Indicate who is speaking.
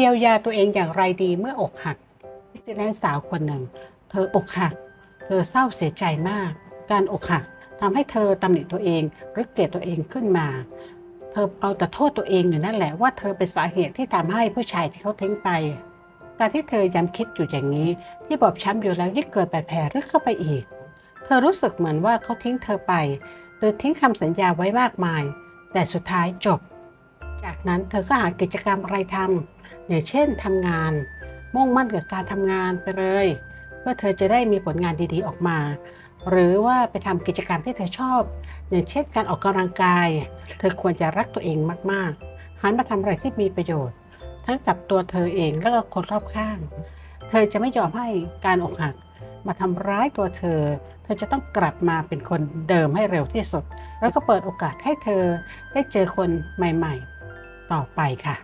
Speaker 1: ยียวยาตัวเองอย่างไรดีเมื่ออกหักนิวซีแลนสาวคนหนึ่ง เธออกหัก เธอเศร้าเสียใจมาก การอกหักทำให้เธอตำหนิตัวเองหรือเกลียดตัวเองขึ้นมา เธอเอาแต่โทษตัวเองอยู่นั่นแหละว่าเธอเป็นสาเหตุที่ทำให้ผู้ชายที่เขาทิ้งไปการที่เธอย้ำคิดอยู่อย่างนี้ ที่บอบช้ำอยู่แล้วยิ่งเกิดบาดแผลลึกเข้าไปอีก เธอรู้สึกเหมือนว่าเขาทิ้งเธอไปโดยทิ้งคำสัญญาไว้มากมาย แต่สุดท้ายจบ จากนั้นเธอก็หากิจกรรมอะไรทำ อย่างเช่นทำงาน มุ่งมั่นกับการทำงานไปเลย เพื่อเธอจะได้มีผลงานดีๆออกมา หรือว่าไปทำกิจกรรมที่เธอชอบ อย่างเช่นการออกกำลังกาย เธอควรจะรักตัวเองมากๆหันมาทำอะไรที่มีประโยชน์ ทั้งกับตัวเธอเองและก็คนรอบข้าง เธอจะไม่ยอมให้การอกหัก มาทำร้ายตัวเธอ เธอจะต้องกลับมาเป็นคนเดิมให้เร็วที่สุด แล้วก็เปิดโอกาสให้เธอได้เจอคนใหม่ ๆ ต่อไปค่ะ